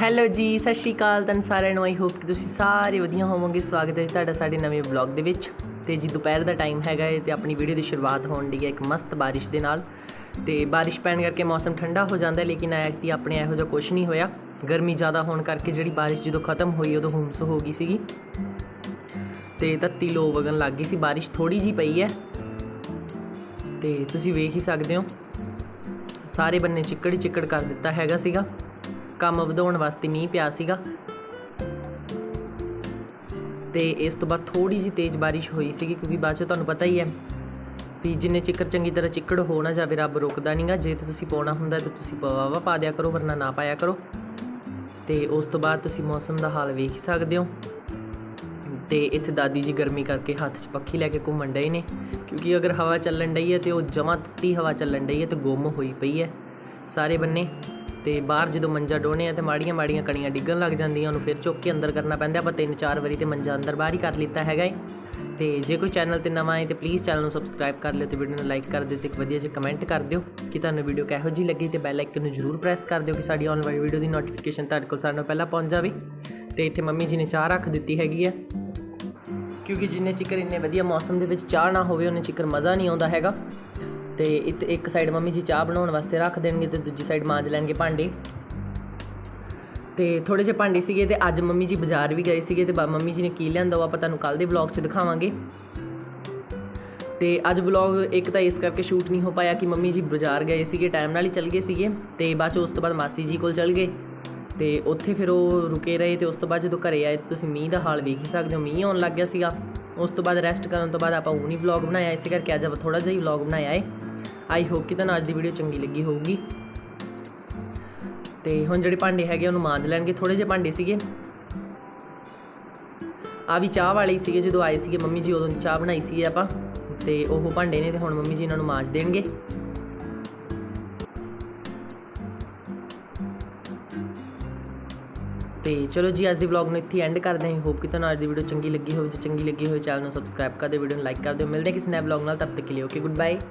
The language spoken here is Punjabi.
ਹੈਲੋ ਜੀ ਸਤਿ ਸ਼੍ਰੀ ਅਕਾਲ ਤੁਹਾਨੂੰ ਸਾਰਿਆਂ ਨੂੰ। ਆਈ ਹੋਪ ਕਿ ਤੁਸੀਂ ਸਾਰੇ ਵਧੀਆ ਹੋਵੋਗੇ। ਸਵਾਗਤ ਹੈ ਜੀ ਤੁਹਾਡਾ ਸਾਡੇ ਨਵੇਂ ਵਲੌਗ ਦੇ ਵਿੱਚ। ਤੇ ਜੀ ਦੁਪਹਿਰ ਦਾ ਟਾਈਮ ਹੈਗਾ ਹੈ ਤੇ ਆਪਣੀ ਵੀਡੀਓ ਦੀ ਸ਼ੁਰੂਆਤ ਹੋਣ ਦੀ ਹੈ ਇੱਕ ਮਸਤ ਬਾਰਿਸ਼ ਦੇ ਨਾਲ। ਤੇ ਬਾਰਿਸ਼ ਪੈਣ ਕਰਕੇ ਮੌਸਮ ਠੰਡਾ ਹੋ ਜਾਂਦਾ ਹੈ, ਲੇਕਿਨ ਐਕਟੀ ਆਪਣੇ ਇਹੋ ਜਿਹਾ ਕੁਝ ਨਹੀਂ ਹੋਇਆ। ਗਰਮੀ ਜ਼ਿਆਦਾ ਹੋਣ ਕਰਕੇ ਜਿਹੜੀ ਬਾਰਿਸ਼ ਜਦੋਂ ਖਤਮ ਹੋਈ ਉਦੋਂ ਹੁਮਸ ਹੋ ਗਈ ਸੀਗੀ। ਤੇ ਤੱਤੀ ਲੋ ਵਗਣ ਲੱਗ ਗਈ ਸੀ। ਬਾਰਿਸ਼ ਥੋੜੀ ਜੀ ਪਈ ਹੈ। ਤੇ ਤੁਸੀਂ ਵੇਖ ਹੀ ਸਕਦੇ ਹੋ। ਸਾਰੇ ਬੰਨੇ ਚਿੱਕੜ ਚਿੱਕੜ ਕਰ ਦਿੱਤਾ ਹੈਗਾ ਸੀਗਾ। ਕੰਮ ਵਧਾਉਣ ਵਾਸਤੇ ਮੀਂਹ ਪਿਆ ਸੀਗਾ। ਤੇ ਇਸ ਤੋਂ ਬਾਅਦ ਥੋੜੀ ਜੀ ਤੇਜ਼ ਬਾਰਿਸ਼ ਹੋਈ ਸੀਗੀ, ਕਿਉਂਕਿ ਬਾਅਦ ਚ ਤੁਹਾਨੂੰ ਪਤਾ ਹੀ ਹੈ ਵੀ ਜਿੰਨੇ ਚਿੱਕਰ ਚੰਗੀ ਤਰ੍ਹਾਂ ਚਿੱਕੜ ਹੋ ਨਾ ਜਾਵੇ, ਰੱਬ ਰੁਕਦਾ ਨਹੀਂਗਾ ਜੇ ਤੁਸੀਂ ਪਾਉਣਾ ਹੁੰਦਾ ਤਾਂ ਤੁਸੀਂ ਪਵਾਵਾ ਪਾ ਦਿਆ ਕਰੋ, ਵਰਨਾ ਨਾ ਪਾਇਆ ਕਰੋ। ਤੇ ਉਸ ਤੋਂ ਬਾਅਦ ਤੁਸੀਂ ਮੌਸਮ ਦਾ ਹਾਲ ਵੇਖ ਹੀ ਸਕਦੇ ਹੋ। ਤੇ ਇੱਥੇ ਦਾਦੀ ਜੀ ਗਰਮੀ ਕਰਕੇ ਹੱਥ 'ਚ ਪੱਖੀ ਲੈ ਕੇ ਘੁੰਮਣ ਡਏ ਨੇ, ਕਿਉਂਕਿ ਅਗਰ ਹਵਾ ਚੱਲਣ ਡਈ ਹੈ ਤੇ ਉਹ ਜਮਾ ਤੱਤੀ ਹਵਾ ਚੱਲਣ ਡਈ ਹੈ ਤੇ ਗੁੰਮ ਹੋਈ ਪਈ ਹੈ। ਸਾਰੇ ਬੰਨੇ ਤੇ ਬਾਹਰ ਜਦੋਂ ਮੰਜਾ ਡੋਣੇ ਆ ਤੇ ਮਾੜੀਆਂ ਮਾੜੀਆਂ ਕਣੀਆਂ ਡਿੱਗਣ ਲੱਗ ਜਾਂਦੀਆਂ, ਉਹਨੂੰ ਫਿਰ ਚੁੱਕ ਕੇ ਅੰਦਰ ਕਰਨਾ ਪੈਂਦਾ। ਆਪਾਂ ਤਿੰਨ ਚਾਰ ਵਾਰੀ ਤੇ ਮੰਜਾ ਅੰਦਰ ਬਾਹਰ ਹੀ ਕਰ ਲਿੱਤਾ ਹੈਗਾ ਏ। ਤੇ ਜੇ ਕੋਈ ਚੈਨਲ ਤੇ ਨਵਾਂ ਹੈ ਤੇ ਪਲੀਜ਼ ਚੈਨਲ ਨੂੰ ਸਬਸਕ੍ਰਾਈਬ ਕਰ ਲਿਓ ਤੇ ਵੀਡੀਓ ਨੂੰ ਲਾਈਕ ਕਰ ਦਿਓ ਤੇ ਇੱਕ ਵਧੀਆ ਜਿਹਾ ਕਮੈਂਟ ਕਰ ਦਿਓ ਕਿ ਤੁਹਾਨੂੰ ਵੀਡੀਓ ਕਿਹੋ ਜਿਹੀ ਲੱਗੀ ਤੇ ਬੈਲ ਆਈਕਨ ਨੂੰ ਜ਼ਰੂਰ ਪ੍ਰੈਸ ਕਰ ਦਿਓ ਕਿ ਸਾਡੀ ਆਉਣ ਵਾਲੀ ਵੀਡੀਓ ਦੀ ਨੋਟੀਫਿਕੇਸ਼ਨ ਤੁਹਾਡੇ ਕੋਲ ਸਾਰਿਆਂ ਤੋਂ ਪਹਿਲਾਂ ਪਹੁੰਚ ਜਾਵੇ। ਤੇ ਇੱਥੇ ਮੰਮੀ ਜੀ ਨੇ ਚਾਹ ਰੱਖ ਦਿੱਤੀ ਹੈਗੀ ਹੈ ਕਿਉਂਕਿ ਜਿੰਨੇ ਚਿਕਰ ਇੰਨੇ ਵਧੀਆ ਮੌਸਮ ਦੇ ਵਿੱਚ ਚਾਹ ਨਾ ਹੋਵੇ, ਉਹਨੇ ਚਿਕਰ ਮਜ਼ਾ ਨਹੀਂ ਆਉਂਦਾ ਹੈਗਾ। ਤੇ ਇੱਕ ਇੱਕ ਸਾਈਡ ਮੰਮੀ ਜੀ ਚਾਹ ਬਣਾਉਣ ਵਾਸਤੇ ਰੱਖ ਦੇਣਗੇ ਤੇ ਦੂਜੀ ਸਾਈਡ ਮਾਂਜ ਲੈਣਗੇ ਭਾਂਡੇ। ਤੇ ਥੋੜੇ ਜਿਹੇ ਭਾਂਡੇ ਸੀਗੇ ਤੇ ਅੱਜ ਮੰਮੀ ਜੀ ਬਾਜ਼ਾਰ ਵੀ ਗਏ ਸੀਗੇ ਤੇ ਬਾ- ਮੰਮੀ ਜੀ ਨੇ ਕੀ ਲਿਆਂਦਾ ਉਹ ਆਪਾਂ ਤੁਹਾਨੂੰ ਕੱਲ ਦੇ ਵਲੌਗ 'ਚ ਦਿਖਾਵਾਂਗੇ। ਤੇ ਅੱਜ ਵਲੌਗ ਇੱਕ ਤਾਂ ਇਸ ਕਰਕੇ ਸ਼ੂਟ ਨਹੀਂ ਹੋ ਪਾਇਆ ਕਿ ਮੰਮੀ ਜੀ ਬਾਜ਼ਾਰ ਗਏ ਸੀਗੇ ਟਾਈਮ ਨਾਲ ਹੀ ਚੱਲ ਗਏ ਸੀਗੇ ਤੇ ਬਾਅਦ 'ਚ ਉਸ ਤੋਂ ਬਾਅਦ ਮਾਸੀ ਜੀ ਕੋਲ ਚੱਲ ਗਏ। ਤੇ ਉੱਥੇ ਫਿਰ ਉਹ ਰੁਕੇ ਰਹੇ ਤੇ ਉਸ ਤੋਂ ਬਾਅਦ ਜਦੋਂ ਘਰੇ ਆਏ ਤੇ ਤੁਸੀਂ ਮੀਂਹ ਦਾ ਹਾਲ ਵੇਖ ਹੀ ਸਕਦੇ ਹੋ। ਮੀਂਹ ਆਉਣ ਲੱਗ ਗਿਆ ਸੀਗਾ। ਉਸ ਤੋਂ ਬਾਅਦ ਰੈਸਟ ਕਰਨ ਤੋਂ ਬਾਅਦ ਆਪਾਂ ਉਹ ਨਹੀਂ ਵਲੌਗ ਬਣਾਇਆ। ਇਸੇ ਕਰਕੇ ਅੱਜ ਆਪਾਂ ਥੋੜਾ ਜਿਹਾ ਹੀ ਵਲੌਗ ਬਣਾਇਆ ਹੈ ਆਈ ਹੋਪ ਕਿ ਤੁਹਾਨੂੰ ਅੱਜ ਦੀ ਵੀਡੀਓ ਚੰਗੀ ਲੱਗੀ ਹੋਊਗੀ। ਤੇ ਹੁਣ ਜਿਹੜੇ ਭਾਂਡੇ ਹੈਗੇ ਉਹਨੂੰ ਮਾਂਜ ਲੈਣਗੇ। ਥੋੜੇ ਜਿਹੇ ਭਾਂਡੇ ਸੀਗੇ। ਆ ਵੀ ਚਾਹ ਵਾਲੇ ਸੀਗੇ। ਜਦੋਂ ਆਏ ਸੀਗੇ ਮੰਮੀ ਜੀ, ਉਦੋਂ ਚਾਹ ਬਣਾਈ ਸੀ ਆਪਾਂ। ਤੇ ਉਹ ਭਾਂਡੇ ਨੇ ਤੇ ਹੁਣ ਮੰਮੀ ਜੀ ਇਹਨਾਂ ਨੂੰ ਮਾਂਜ ਦੇਣਗੇ। ਤੇ ਚਲੋ ਜੀ, ਅੱਜ ਦੀ ਵਲੌਗ ਨੂੰ ਇੱਥੇ ਐਂਡ ਕਰਦੇ ਹਾਂ। ਹੋਪ ਕਿ ਤੁਹਾਨੂੰ ਅੱਜ ਦੀ ਵੀਡੀਓ ਚੰਗੀ ਲੱਗੀ ਹੋਵੇ। ਜੇ ਚੰਗੀ ਲੱਗੀ ਹੋਵੇ ਚੈਨਲ ਨੂੰ ਸਬਸਕ੍ਰਾਈਬ ਕਰ ਦਿਓ ਵੀਡੀਓ ਨੂੰ ਲਾਈਕ ਕਰ ਦਿਓ। ਮਿਲਦੇ ਹਾਂ ਕਿਸੇ ਨਵੇਂ ਵਲੌਗ ਨਾਲ। ਤਬ ਤੱਕ ਕੇ ਲਈ ਓਕੇ ਗੁੱਡ ਬਾਏ